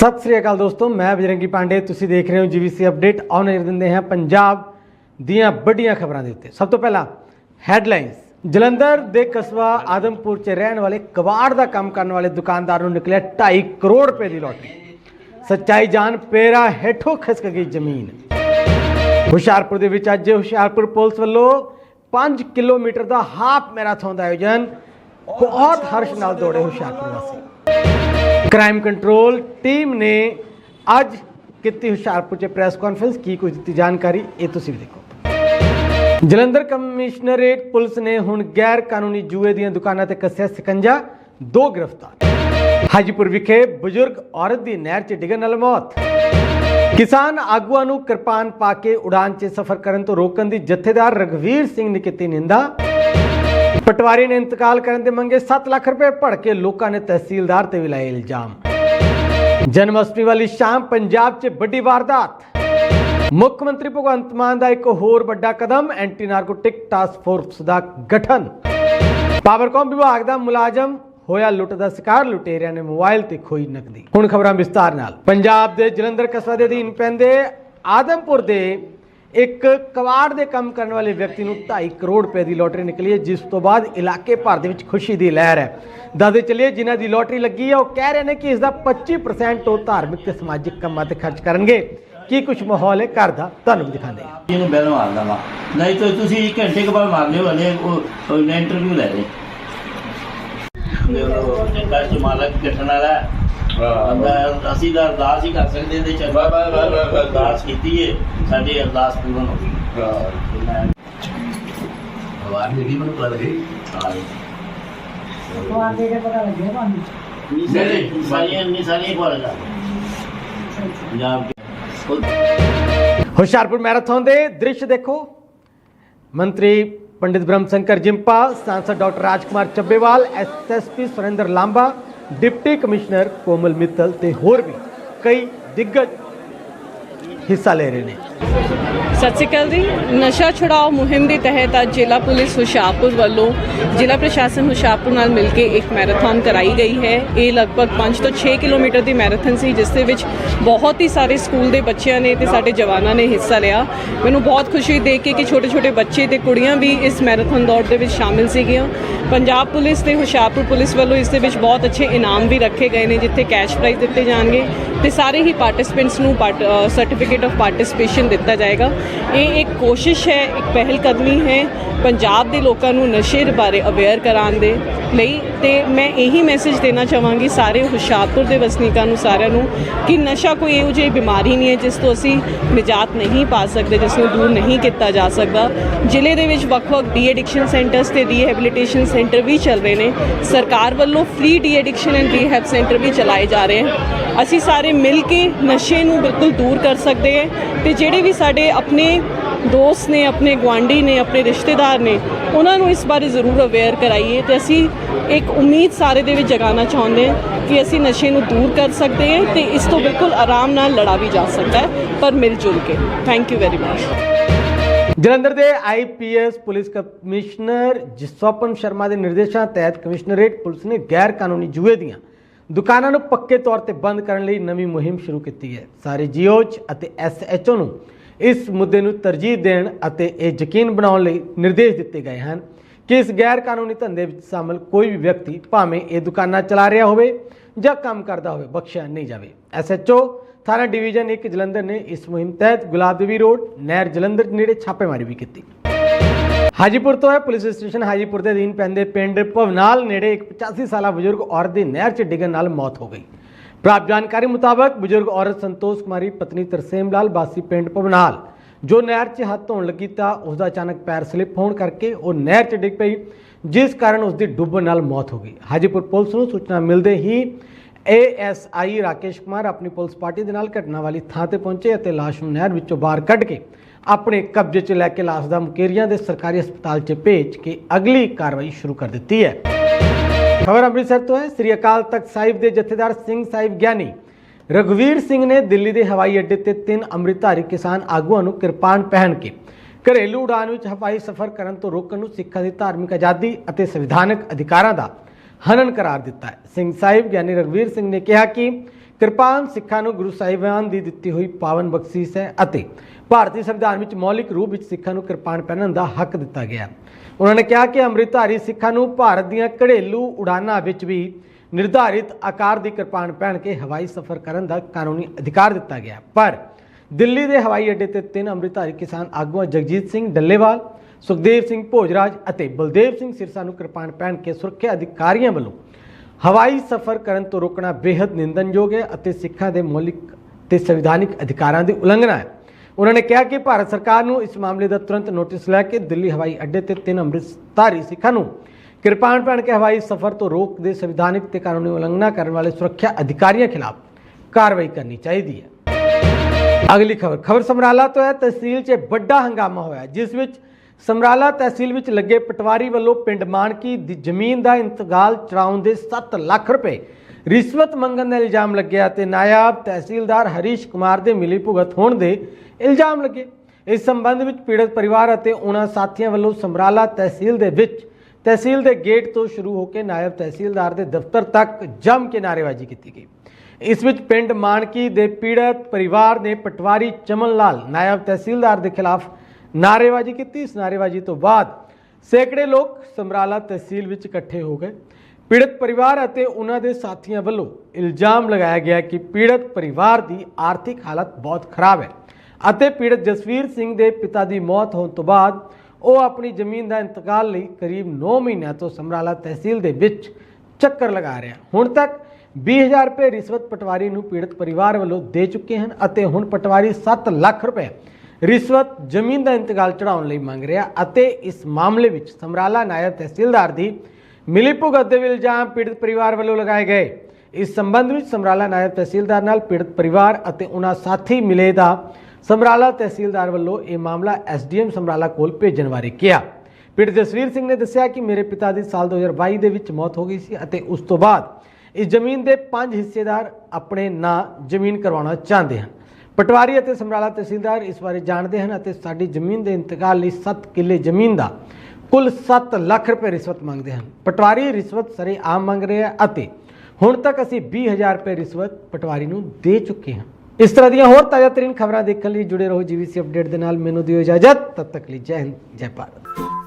ਸਤਿ ਸ੍ਰੀ ਅਕਾਲ ਦੋਸਤੋ ਮੈਂ ਬਜਰੰਗੀ ਪਾਂਡੇ ਤੁਸੀਂ ਦੇਖ ਰਹੇ ਹੋ ਜੀਵੀਸੀ ਅਪਡੇਟ ਆਨ ਨਜ਼ਰ ਦਿੰਦੇ ਹਾਂ ਪੰਜਾਬ ਦੀਆਂ ਵੱਡੀਆਂ ਖਬਰਾਂ ਦੇ ਉੱਤੇ। ਸਭ ਤੋਂ ਪਹਿਲਾਂ ਹੈਡਲਾਈਨਸ ਜਲੰਧਰ ਦੇ ਕਸਬਾ ਆਦਮਪੁਰ 'ਚ ਰਹਿਣ ਵਾਲੇ ਕਬਾੜ ਦਾ ਕੰਮ ਕਰਨ ਵਾਲੇ ਦੁਕਾਨਦਾਰ ਨੂੰ ਨਿਕਲਿਆ 2.5 ਕਰੋੜ ਰੁਪਏ ਦੀ ਲੋਟਰੀ। ਸੱਚਾਈ ਜਾਣ ਪੇਰਾ ਹੇਠੋਂ ਖਿਸਕ ਗਈ ਜ਼ਮੀਨ। ਹੁਸ਼ਿਆਰਪੁਰ ਦੇ ਵਿੱਚ ਅੱਜ ਹੁਸ਼ਿਆਰਪੁਰ ਪੁਲਿਸ ਵੱਲੋਂ 5 ਕਿਲੋਮੀਟਰ ਦਾ ਹਾਫ ਮੈਰਾਥਨ ਦਾ ਆਯੋਜਨ। ਬਹੁਤ ਹਰਸ਼ ਨਾਲ ਦੌੜੇ ਹੁਸ਼ਿਆਰਪੁਰ ਵਾਸੀ। ਕ੍ਰਾਈਮ ਕੰਟਰੋਲ ਟੀਮ ਨੇ ਅੱਜ ਕੀਤੀ ਹੁਸ਼ਿਆਰਪੁਰ 'ਚ ਪ੍ਰੈਸ ਕਾਨਫਰੰਸ ਕੀ ਕੁਝ ਦਿੱਤੀ ਜਾਣਕਾਰੀ, ਇਹ ਤੁਸੀਂ ਵੀ ਦੇਖੋ। ਜਲੰਧਰ ਕਮਿਸ਼ਨਰੇਟ ਪੁਲਿਸ ਨੇ ਹੁਣ ਗੈਰ ਕਾਨੂੰਨੀ ਜੂਏ ਦੀਆਂ ਦੁਕਾਨਾਂ ਤੇ ਕੱਸਿਆ ਸਿਕੰਜਾ, ਦੋ ਗ੍ਰਿਫਤਾਰ। ਹਾਜੀਪੁਰ ਵਿਖੇ ਬਜ਼ੁਰਗ ਔਰਤ ਦੀ ਨਹਿਰ 'ਚ ਡਿੱਗਣ ਨਾਲ ਮੌਤ। ਕਿਸਾਨ ਆਗੂਆਂ ਨੂੰ ਕਿਰਪਾਨ ਪਾ ਕੇ ਉਡਾਨ 'ਚ ਸਫ਼ਰ ਕਰਨ ਤੋਂ ਰੋਕਣ ਦੀ ਜਥੇਦਾਰ ਰਗਵੀਰ ਸਿੰਘ ਨੇ ਕੀਤੀ ਨਿੰਦਾ। ਪਟਵਾਰੀ ਨੇ ਇੰਤਕਾਲ ਕਰਨ ਦੇ ਮੰਗੇ 7 ਲੱਖ ਰੁਪਏ ਭੜ ਕੇ ਲੋਕਾਂ ਨੇ ਤਹਿਸੀਲਦਾਰ ਤੇ ਵੀ ਲਾਏ ਇਲਜ਼ਾਮ। ਜਨਮ ਵਾਲੀ ਸ਼ਾਮ ਪੰਜਾਬ 'ਚ ਵੱਡੀ ਵਾਰਦਾਤ। ਮੁੱਖ ਮੰਤਰੀ ਭਗਵੰਤ ਮਾਨ ਦਾ ਇੱਕ ਹੋਰ ਵੱਡਾ ਕਦਮ, ਐਂਟੀ ਨਾਰਕੋਟਿਕ ਟਾਸਕ ਫੋਰਸ ਦਾ ਗਠਨ। ਪਾਵਰਕਾਮ ਵਿਭਾਗ ਦਾ ਮੁਲਾਜ਼ਮ ਹੋਇਆ ਲੁੱਟ ਦਾ ਸ਼ਿਕਾਰ, ਲੁਟੇਰਿਆਂ ਨੇ ਮੋਬਾਈਲ ਤੇ ਖੋਈ ਨਕਦੀ। ਹੁਣ ਖਬਰਾਂ ਵਿਸਤਾਰ ਨਾਲ। ਪੰਜਾਬ ਦੇ ਜਲੰਧਰ ਕਸਬਾ ਦੇ ਅਧੀਨ ਪੈਂਦੇ ਆਦਮਪੁਰ ਦੇ ਇੱਕ ਕਵਾੜ ਦੇ ਕੰਮ ਕਰਨ ਵਾਲੇ ਵਿਅਕਤੀ ਨੂੰ 2.5 ਕਰੋੜ ਰੁਪਏ ਦੀ ਲੋਟਰੀ ਨਿਕਲੀ ਹੈ ਜਿਸ ਤੋਂ ਬਾਅਦ ਇਲਾਕੇ ਭਰ ਦੇ ਵਿੱਚ ਖੁਸ਼ੀ ਦੀ ਲਹਿਰ ਹੈ ਦੱਸਦੇ ਚੱਲੀਏ ਜਿਨ੍ਹਾਂ ਦੀ ਲੋਟਰੀ ਲੱਗੀ ਹੈ ਉਹ ਕਹਿ ਰਹੇ ਨੇ ਕਿ ਇਸ ਦਾ 25% ਉਹ ਧਾਰਮਿਕ ਤੇ ਸਮਾਜਿਕ ਕੰਮਾਂ ਤੇ ਖਰਚ ਕਰਨਗੇ ਕੀ ਕੁਝ ਮਾਹੌਲ ਹੈ ਘਰ ਦਾ ਤੁਹਾਨੂੰ ਦਿਖਾਉਂਦੇ ਹਾਂ ਇਹਨੂੰ ਬੈਲ ਮਾਰਦਾ ਵਾ ਨਹੀਂ ਤਾਂ ਤੁਸੀਂ ਇੱਕ ਘੰਟੇ ਕੇ ਬਾਅਦ ਮਾਰ ਲਿਓ ਹਲੇ ਉਹ ਇੰਟਰਵਿਊ ਲੈ ਲੈ ਕਸਟ ਮਾਲਕ ਗਠਨ ਵਾਲਾ ਅਸੀਂ ਤਾਂ ਅਰਦਾਸ ਹੀ ਕਰ ਸਕਦੇ ਤੇ ਚੱਲ ਅਰਦਾਸ ਕੀਤੀ ਹੈ ਸਾਡੀ ਅਰਦਾਸ ਪੂਰਨ ਹੋ ਗਈ। ਆਵਾਜ਼ ਮੇਰੀ ਮੈਨੂੰ ਪਤਾ ਲੱਗੀ। ਵਾਰ ਦੇ ਕੇ ਪਤਾ ਲੱਗਿਆ ਤੁਹਾਨੂੰ? ਨਹੀਂ ਸਾਰੀਆਂ ਨਹੀਂ ਸਾਰੀਆਂ ਕੋਲ ਜਾ ਪੰਜਾਬ ਕੇ ਹੁਸ਼ਿਆਰਪੁਰ ਮੈਰਾਥਨ ਦੇ ਦ੍ਰਿਸ਼ ਦੇਖੋ। ਮੰਤਰੀ ਪੰਡਿਤ ਬ੍ਰਹਮ ਸ਼ੰਕਰ ਜਿੰਪਾ ਸਾਂਸਦ doctor Rajkumar Chabbewal SSP Surinder Lamba deputy commissioner Komal Mittal ਤੇ ਹੋਰ ਵੀ ਕਈ ਦਿੱਗਜ ਹਿੱਸਾ ਲੈ ਰਹੇ ਨੇ। ਸਤਿ ਸ਼੍ਰੀ ਅਕਾਲ ਜੀ। ਨਸ਼ਾ ਛੁਡਾਓ ਮੁਹਿੰਮ ਦੇ ਤਹਿਤ ਅੱਜ ਜ਼ਿਲ੍ਹਾ ਪੁਲਿਸ ਹੁਸ਼ਿਆਰਪੁਰ ਵੱਲੋਂ ਜ਼ਿਲ੍ਹਾ ਪ੍ਰਸ਼ਾਸਨ ਹੁਸ਼ਿਆਰਪੁਰ ਨਾਲ ਮਿਲ ਕੇ ਇੱਕ ਮੈਰਾਥਨ ਕਰਾਈ ਗਈ ਹੈ। ਇਹ ਲਗਭਗ 5 ਤੋਂ 6 ਕਿਲੋਮੀਟਰ ਦੀ ਮੈਰਾਥਨ ਸੀ, ਜਿਸ ਦੇ ਵਿੱਚ ਬਹੁਤ ਹੀ ਸਾਰੇ ਸਕੂਲ ਦੇ ਬੱਚਿਆਂ ਨੇ ਤੇ ਸਾਡੇ ਜਵਾਨਾਂ ਨੇ ਹਿੱਸਾ ਲਿਆ। ਮੈਨੂੰ ਬਹੁਤ ਖੁਸ਼ੀ ਦੇਖ ਕੇ ਕਿ ਛੋਟੇ ਛੋਟੇ ਬੱਚੇ ਤੇ ਕੁੜੀਆਂ ਵੀ ਇਸ ਮੈਰਾਥਨ ਦੌੜ ਦੇ ਵਿੱਚ ਸ਼ਾਮਿਲ ਸੀਗੀਆਂ। ਪੰਜਾਬ ਪੁਲਿਸ ਤੇ ਹੁਸ਼ਿਆਰਪੁਰ ਪੁਲਿਸ ਵੱਲੋਂ ਇਸ ਦੇ ਵਿੱਚ ਬਹੁਤ ਅੱਛੇ ਇਨਾਮ ਵੀ ਰੱਖੇ ਗਏ ਨੇ, ਜਿੱਥੇ ਕੈਸ਼ ਪ੍ਰਾਈਜ਼ ਦਿੱਤੇ ਜਾਣਗੇ ਤੇ ਸਾਰੇ ਹੀ ਪਾਰਟਿਸਪੈਂਟਸ ਨੂੰ ਸਰਟੀਫਿਕੇਟ ਆਫ ਪਾਰਟਿਸਪੇਸ਼ਨ ਦਿੱਤਾ ਜਾਏਗਾ। ਇਹ ਇੱਕ ਕੋਸ਼ਿਸ਼ ਹੈ ਇੱਕ ਪਹਿਲ ਕਦਮੀ ਹੈ। ਪੰਜਾਬ ਦੇ ਲੋਕਾਂ ਨੂੰ ਨਸ਼ੇ ਦੇ ਬਾਰੇ ਅਵੇਅਰ ਕਰਾਉਣ ਦੇ ਲਈ ਤੇ ਮੈਂ ਇਹੀ ਮੈਸੇਜ ਦੇਣਾ ਚਾਹਾਂਗੀ ਸਾਰੇ ਹੁਸ਼ਿਆਰਪੁਰ ਦੇ ਵਸਨੀਕਾਂ ਨੂੰ, ਸਾਰਿਆਂ ਨੂੰ ਕਿ ਨਸ਼ਾ ਕੋਈ ਇਹੋ ਜਿਹੀ ਬਿਮਾਰੀ ਨਹੀਂ ਹੈ ਜਿਸ ਤੋਂ ਅਸੀਂ ਨਿਜਾਤ ਨਹੀਂ ਪਾ ਸਕਦੇ, ਜਿਸ ਨੂੰ ਦੂਰ ਨਹੀਂ ਕੀਤਾ ਜਾ ਸਕਦਾ। ਜ਼ਿਲ੍ਹੇ ਦੇ ਵਿੱਚ ਵੱਖ-ਵੱਖ ਡੀ ਐਡਿਕਸ਼ਨ ਸੈਂਟਰਸ ਤੇ ਰੀਹੈਬਿਲਿਟੇਸ਼ਨ ਸੈਂਟਰ ਵੀ ਚੱਲ ਰਹੇ ਨੇ। ਸਰਕਾਰ ਵੱਲੋਂ free de addiction and rehab centre ਵੀ ਚਲਾਏ ਜਾ ਰਹੇ ਹਨ। ਅਸੀਂ ਸਾਰੇ ਮਿਲ ਕੇ ਨਸ਼ੇ ਨੂੰ ਬਿਲਕੁਲ ਦੂਰ ਕਰ ਸਕਦੇ ਹਾਂ ਤੇ ਜਿਹੜੇ ਵੀ ਸਾਡੇ ਆਪਣੇ ਦੋਸਤ ਨੇ, ਆਪਣੇ ਗੁਆਂਢੀ ਨੇ, ਆਪਣੇ ਰਿਸ਼ਤੇਦਾਰ ਨੇ, ਉਹਨਾਂ ਨੂੰ ਇਸ ਬਾਰੇ ਜ਼ਰੂਰ ਅਵੇਅਰ ਕਰਾਈਏ ਤੇ ਅਸੀਂ ਇੱਕ ਉਮੀਦ ਸਾਰੇ ਦੇ ਵਿੱਚ ਜਗਾਉਣਾ ਚਾਹੁੰਦੇ ਹਾਂ ਕਿ ਅਸੀਂ ਨਸ਼ੇ ਨੂੰ ਦੂਰ ਕਰ ਸਕਦੇ ਹਾਂ ਤੇ ਇਸ ਤੋਂ ਬਿਲਕੁਲ ਆਰਾਮ ਨਾਲ ਲੜਾ ਵੀ ਜਾ ਸਕਦਾ ਹੈ, ਪਰ ਮਿਲ ਜੁਲ ਕੇ। Thank you very much Jalandhar ਦੇ IPS police commissioner Jaswapan Sharma ਦੇ ਨਿਰਦੇਸ਼ਾਂ ਤਹਿਤ ਕਮਿਸ਼ਨਰੇਟ ਪੁਲਿਸ ਨੇ ਗੈਰ ਕਾਨੂੰਨੀ ਜੂਏ ਦੀਆਂ ਦੁਕਾਨਾਂ ਨੂੰ ਪੱਕੇ ਤੌਰ ਤੇ ਬੰਦ ਕਰਨ ਲਈ ਨਵੀਂ ਮੁਹਿੰਮ ਸ਼ੁਰੂ ਕੀਤੀ ਹੈ। ਸਾਰੇ ਜੀਓਚ ਅਤੇ ਐਸਐਚਓ ਨੂੰ ਇਸ ਮੁੱਦੇ ਨੂੰ ਤਰਜੀਹ ਦੇਣ ਅਤੇ ਇਹ ਯਕੀਨ ਬਣਾਉਣ ਲਈ ਨਿਰਦੇਸ਼ ਦਿੱਤੇ ਗਏ ਹਨ ਕਿ ਇਸ ਗੈਰ ਕਾਨੂੰਨੀ ਧੰਦੇ ਵਿੱਚ ਸ਼ਾਮਲ ਕੋਈ ਵੀ ਵਿਅਕਤੀ ਭਾਵੇਂ ਇਹ ਦੁਕਾਨਾਂ ਚਲਾ ਰਿਹਾ ਹੋਵੇ ਜਾਂ ਕੰਮ ਕਰਦਾ ਹੋਵੇ, ਬਖਸ਼ਿਆ ਨਹੀਂ ਜਾਵੇ। ਐਸਐਚਓ ਥਾਣਾ ਡਿਵੀਜ਼ਨ 1 ਜਲੰਧਰ ਨੇ ਇਸ ਮੁਹਿੰਮ ਤਹਿਤ ਗੁਲਾਬਦੇਵੀ ਰੋਡ, ਨਹਿਰ ਜਲੰਧਰ ਨੇੜੇ ਛਾਪੇਮਾਰੀ ਵੀ ਕੀਤੀ। ਹਾਜੀਪੁਰ ਤੋਂ ਹੈ ਪੁਲਿਸ ਸਟੇਸ਼ਨ ਹਾਜੀਪੁਰ ਦੇ ਅਧੀਨ ਪੈਂਦੇ ਪਿੰਡ ਭਵਨਾਲ ਨੇੜੇ ਇੱਕ 85 ਸਾਲਾ ਬਜ਼ੁਰਗ ਔਰਤ ਦੀ ਨਹਿਰ 'ਚ ਡਿੱਗਣ ਨਾਲ ਮੌਤ ਹੋ ਗਈ। ਪ੍ਰਾਪਤ ਜਾਣਕਾਰੀ ਮੁਤਾਬਕ ਬਜ਼ੁਰਗ ਔਰਤ ਸੰਤੋਸ਼ ਕੁਮਾਰੀ ਪਤਨੀ ਤਰਸੇਮ ਲਾਲ ਬਾਸੀ ਪਿੰਡ ਭਵਨਾਲ ਜੋ ਨਹਿਰ 'ਚ ਹੱਥ ਧੋਣ ਲੱਗੀ ਤਾਂ ਉਸ ਦਾ ਅਚਾਨਕ ਪੈਰ ਸਲਿੱਪ ਹੋਣ ਕਰਕੇ ਉਹ ਨਹਿਰ 'ਚ ਡਿੱਗ ਪਈ ਜਿਸ ਕਾਰਨ ਉਸ ਦੀ ਡੁੱਬਣ ਨਾਲ ਮੌਤ ਹੋ ਗਈ ਹਾਜੀਪੁਰ ਪੁਲਿਸ ਨੂੰ ਸੂਚਨਾ ਮਿਲਦੇ ਹੀ ਏਐਸਆਈ ਰਾਕੇਸ਼ ਕੁਮਾਰ ਆਪਣੀ ਪੁਲਿਸ ਪਾਰਟੀ ਦੇ ਨਾਲ ਘਟਨਾ ਵਾਲੀ ਥਾਂ ਤੇ ਪਹੁੰਚੇ ਅਤੇ ਲਾਸ਼ ਨੂੰ ਨਹਿਰ ਵਿੱਚੋਂ ਬਾਹਰ ਕੱਢ ਕੇ ਆਪਣੇ ਕਬਜ਼ੇ 'ਚ ਲੈ ਕੇ ਲਾਸ਼ ਦਾ ਮੁਕੇਰੀਆਂ ਦੇ ਸਰਕਾਰੀ ਹਸਪਤਾਲ 'ਚ ਭੇਜ ਕੇ ਅਗਲੀ ਕਾਰਵਾਈ ਸ਼ੁਰੂ ਕਰ ਦਿੱਤੀ ਹੈ ਖਬਰ ਅੰਮ੍ਰਿਤਸਰ ਤੋਂ ਹੈ। ਸ੍ਰੀ ਅਕਾਲ ਤਖਤ ਸਾਹਿਬ ਦੇ ਜਥੇਦਾਰ ਸਿੰਘ ਸਾਹਿਬ ਗਿਆਨੀ ਰਘਵੀਰ ਸਿੰਘ ਨੇ ਦਿੱਲੀ ਦੇ ਹਵਾਈ ਅੱਡੇ ਤੇ ਤਿੰਨ ਅੰਮ੍ਰਿਤਧਾਰੀ ਕਿਸਾਨ ਆਗੂਆਂ ਨੂੰ ਕਿਰਪਾਨ ਪਹਿਨ ਕੇ ਘਰੇਲੂ ਉਡਾਨ ਵਿੱਚ ਹਵਾਈ ਸਫ਼ਰ ਕਰਨ ਤੋਂ ਰੋਕਣ ਨੂੰ ਸਿੱਖਾਂ ਦੀ ਧਾਰਮਿਕ ਆਜ਼ਾਦੀ ਅਤੇ ਸੰਵਿਧਾਨਕ ਅਧਿਕਾਰਾਂ ਦਾ ਹਨਨ ਕਰਾਰ ਦਿੱਤਾ ਹੈ। ਸਿੰਘ ਸਾਹਿਬ ਗਿਆਨੀ ਰਘਵੀਰ ਸਿੰਘ ਨੇ ਕਿਹਾ ਕਿ ਕਿਰਪਾਨ ਸਿੱਖਾਂ ਨੂੰ ਗੁਰੂ ਸਾਹਿਬਾਨ ਦੀ ਦਿੱਤੀ ਹੋਈ ਪਾਵਨ ਬਖਸ਼ਿਸ਼ ਹੈ ਅਤੇ ਭਾਰਤੀ ਸੰਵਿਧਾਨ ਵਿੱਚ ਮੌਲਿਕ ਰੂਪ ਵਿੱਚ ਸਿੱਖਾਂ ਨੂੰ ਕਿਰਪਾਨ ਪਹਿਨਣ ਦਾ ਹੱਕ ਦਿੱਤਾ ਗਿਆ। ਉਹਨਾਂ ਨੇ ਕਿਹਾ ਕਿ ਅੰਮ੍ਰਿਤਧਾਰੀ ਸਿੱਖਾਂ ਨੂੰ ਭਾਰਤ ਦੀਆਂ ਘੜੇਲੂ ਉਡਾਨਾਂ ਵਿੱਚ ਵੀ ਨਿਰਧਾਰਿਤ ਆਕਾਰ ਦੀ ਕਿਰਪਾਨ ਪਹਿਨ ਕੇ ਹਵਾਈ ਸਫ਼ਰ ਕਰਨ ਦਾ ਕਾਨੂੰਨੀ ਅਧਿਕਾਰ ਦਿੱਤਾ ਗਿਆ। ਪਰ ਦਿੱਲੀ ਦੇ ਹਵਾਈ ਅੱਡੇ ਤੇ ਤਿੰਨ ਅੰਮ੍ਰਿਤਧਾਰੀ ਕਿਸਾਨ ਆਗੂਆਂ ਜਗਜੀਤ ਸਿੰਘ ਡੱਲੇਵਾਲ, ਸੁਖਦੇਵ ਸਿੰਘ ਭੋਜਰਾਜ ਅਤੇ ਬਲਦੇਵ ਸਿੰਘ ਸਿਰਸਾ ਨੂੰ ਕਿਰਪਾਨ ਪਹਿਨ ਕੇ ਸੁਰੱਖਿਆ ਅਧਿਕਾਰੀਆਂ ਵੱਲੋਂ ਹਵਾਈ ਸਫ਼ਰ ਕਰਨ ਤੋਂ ਰੋਕਣਾ ਬੇहद ਨਿੰਦਨਯੋਗ ਹੈ ਅਤੇ ਸਿੱਖਾਂ ਦੇ ਮੌਲਿਕ ਤੇ ਸੰਵਿਧਾਨਿਕ ਅਧਿਕਾਰਾਂ ਦੀ ਉਲੰਘਣਾ ਹੈ। ਉਹਨਾਂ ਨੇ ਕਿਹਾ ਕਿ ਭਾਰਤ ਸਰਕਾਰ ਨੂੰ ਇਸ ਮਾਮਲੇ ਦਾ ਤੁਰੰਤ ਨੋਟਿਸ ਲੈ ਕੇ ਦਿੱਲੀ ਹਵਾਈ ਅੱਡੇ ਤੇ ਤਿੰਨ ਅੰਮ੍ਰਿਤਧਾਰੀ ਸਿੱਖਾਂ ਨੂੰ ਕਿਰਪਾਨ ਪਹਿਨ ਕੇ ਹਵਾਈ ਸਫ਼ਰ ਤੋਂ ਰੋਕ ਦੇ ਸੰਵਿਧਾਨਿਕ ਤੇ ਕਾਨੂੰਨੀ ਉਲੰਘਣਾ ਕਰਨ ਵਾਲੇ ਸੁਰੱਖਿਆ ਅਧਿਕਾਰੀਆਂ ਖਿਲਾਫ ਕਾਰਵਾਈ ਕਰਨੀ ਚਾਹੀਦੀ ਹੈ। ਅਗਲੀ ਖਬਰ ਖਬਰ ਸਮਰਾਲਾ ਤੋਂ ਹੈ। ਤਹਿਸੀਲ 'ਚ ਵੱਡਾ ਹੰਗਾਮਾ ਹੋਇਆ, ਜਿਸ ਵਿੱਚ ਸਮਰਾਲਾ ਤਹਿਸੀਲ ਵਿੱਚ ਲੱਗੇ ਪਟਵਾਰੀ ਵੱਲੋਂ ਪਿੰਡ ਮਾਨਕੀ ਦੀ ਜ਼ਮੀਨ ਦਾ ਇੰਤਕਾਲ ਚੜਾਉਣ ਦੇ 7 ਲੱਖ ਰੁਪਏ ਰਿਸ਼ਵਤ ਮੰਗਣ ਦਾ ਇਲਜ਼ਾਮ ਲੱਗਿਆ ਤੇ ਨਾਇਬ ਤਹਿਸੀਲਦਾਰ ਹਰੀਸ਼ ਕੁਮਾਰ ਦੇ ਮਿਲੀ ਭੁਗਤ ਹੋਣ ਦੇ ਇਲਜ਼ਾਮ ਲੱਗੇ। ਇਸ ਸੰਬੰਧ ਵਿੱਚ ਪੀੜਤ ਪਰਿਵਾਰ ਅਤੇ ਉਹਨਾਂ ਸਾਥੀਆਂ ਵੱਲੋਂ ਸਮਰਾਲਾ ਤਹਿਸੀਲ ਦੇ ਵਿੱਚ, ਤਹਿਸੀਲ ਦੇ ਗੇਟ ਤੋਂ ਸ਼ੁਰੂ ਹੋ ਕੇ ਨਾਇਬ ਤਹਿਸੀਲਦਾਰ ਦੇ ਦਫ਼ਤਰ ਤੱਕ ਜੰਮ ਕੇ ਨਾਅਰੇਬਾਜ਼ੀ ਕੀਤੀ ਗਈ। ਇਸ ਵਿੱਚ ਪਿੰਡ ਮਾਨਕੀ ਦੇ ਪੀੜਤ ਪਰਿਵਾਰ ਨੇ ਪਟਵਾਰੀ ਚਮਨ ਲਾਲ ਨਾਇਬ ਤਹਿਸੀਲਦਾਰ ਦੇ ਖਿਲਾਫ ਨਾਅਰੇਬਾਜ਼ੀ ਕੀਤੀ, ਇਸ ਨਾਅਰੇਬਾਜ਼ੀ ਤੋਂ ਬਾਅਦ ਸੈਂਕੜੇ ਲੋਕ ਸਮਰਾਲਾ ਤਹਿਸੀਲ ਵਿੱਚ ਇਕੱਠੇ ਹੋ ਗਏ। ਪੀੜਤ ਪਰਿਵਾਰ ਅਤੇ ਉਹਨਾਂ ਦੇ ਸਾਥੀਆਂ ਵੱਲੋਂ ਇਲਜ਼ਾਮ ਲਗਾਇਆ ਗਿਆ ਕਿ ਪੀੜਤ ਪਰਿਵਾਰ ਦੀ ਆਰਥਿਕ ਹਾਲਤ ਬਹੁਤ ਖਰਾਬ ਹੈ ਅਤੇ ਪੀੜਤ ਜਸਵੀਰ ਸਿੰਘ ਦੇ ਪਿਤਾ ਦੀ ਮੌਤ ਹੋਣ ਤੋਂ ਬਾਅਦ ਉਹ ਆਪਣੀ ਜ਼ਮੀਨ ਦਾ ਇੰਤਕਾਲ ਲਈ ਕਰੀਬ 9 ਮਹੀਨਿਆਂ ਤੋਂ ਸਮਰਾਲਾ ਤਹਿਸੀਲ ਦੇ ਵਿੱਚ ਚੱਕਰ ਲਗਾ ਰਿਹਾ ਹੁਣ ਤੱਕ 20000 ਰੁਪਏ ਰਿਸ਼ਵਤ ਪਟਵਾਰੀ ਨੂੰ ਪੀੜਤ ਪਰਿਵਾਰ ਵੱਲੋਂ ਦੇ ਚੁੱਕੇ ਹਨ ਅਤੇ ਹੁਣ ਪਟਵਾਰੀ 7 ਲੱਖ ਰੁਪਏ ਰਿਸ਼ਵਤ ਜ਼ਮੀਨ ਦਾ ਇੰਤਕਾਲ ਚੜਾਉਣ ਲਈ ਮੰਗ ਰਿਹਾ ਅਤੇ ਇਸ ਮਾਮਲੇ ਵਿੱਚ ਸਮਰਾਲਾ ਨਾਇਬ ਤਹਿਸੀਲਦਾਰ ਦੀ ਮਿਲੀਭੁਗਤ ਦੇ ਇਲਜ਼ਾਮ ਪੀੜਤ ਪਰਿਵਾਰ ਵੱਲੋਂ ਲਗਾਏ ਗਏ। ਇਸ ਸੰਬੰਧ ਵਿੱਚ ਸਮਰਾਲਾ ਨਾਇਬ ਤਹਿਸੀਲਦਾਰ ਨਾਲ ਪੀੜਤ ਪਰਿਵਾਰ ਅਤੇ ਉਹਨਾਂ ਸਾਥੀ ਮਿਲੇ ਦਾ ਸਮਰਾਲਾ ਤਹਿਸੀਲਦਾਰ ਵੱਲੋਂ ਇਹ ਮਾਮਲਾ ਐਸਡੀਐਮ ਸਮਰਾਲਾ ਕੋਲ ਭੇਜਣ ਬਾਰੇ ਕਿਹਾ। ਪੀੜਤ ਜਸਵੀਰ ਸਿੰਘ ਨੇ ਦੱਸਿਆ ਕਿ ਮੇਰੇ ਪਿਤਾ ਦੀ ਸਾਲ 2022 ਦੇ ਵਿੱਚ ਮੌਤ ਹੋ ਗਈ ਸੀ ਅਤੇ ਉਸ ਤੋਂ ਬਾਅਦ ਇਸ ਜ਼ਮੀਨ ਦੇ ਪੰਜ ਹਿੱਸੇਦਾਰ ਆਪਣੇ ਨਾਂ ਜ਼ਮੀਨ ਕਰਵਾਉਣਾ ਚਾਹੁੰਦੇ ਹਨ। ਪਟਵਾਰੀ ਅਤੇ ਸਮਰਾਲਾ ਤਹਿਸੀਲਦਾਰ ਇਸ ਬਾਰੇ ਜਾਣਦੇ ਹਨ ਅਤੇ ਸਾਡੀ ਜ਼ਮੀਨ ਦੇ ਇੰਤਕਾਲ ਲਈ 7 ਕਿੱਲੇ ਜ਼ਮੀਨ ਦਾ ਕੁੱਲ 7 ਲੱਖ ਰੁਪਏ ਰਿਸ਼ਵਤ ਮੰਗਦੇ ਹਨ। ਪਟਵਾਰੀ ਰਿਸ਼ਵਤ ਸਰੇ ਆਮ ਮੰਗ ਰਹੇ ਹੈ ਅਤੇ ਹੁਣ ਤੱਕ ਅਸੀਂ 20000 ਰੁਪਏ ਰਿਸ਼ਵਤ ਪਟਵਾਰੀ ਨੂੰ ਦੇ ਚੁੱਕੇ ਹਾਂ। ਇਸ ਤਰ੍ਹਾਂ ਦੀਆਂ ਹੋਰ ਤਾਜ਼ਾ ਤਰੀਨ ਖਬਰਾਂ ਦੇਖਣ ਲਈ ਜੁੜੇ ਰਹੋ ਜੀਵੀਸੀ ਅਪਡੇਟ ਦੇ ਨਾਲ। ਮੈਨੂੰ ਦਿਓ ਇਜਾਜ਼ਤ। ਤਦ ਤੱਕ ਲਈ ਜੈ ਹਿੰਦ, ਜੈ ਭਾਰਤ।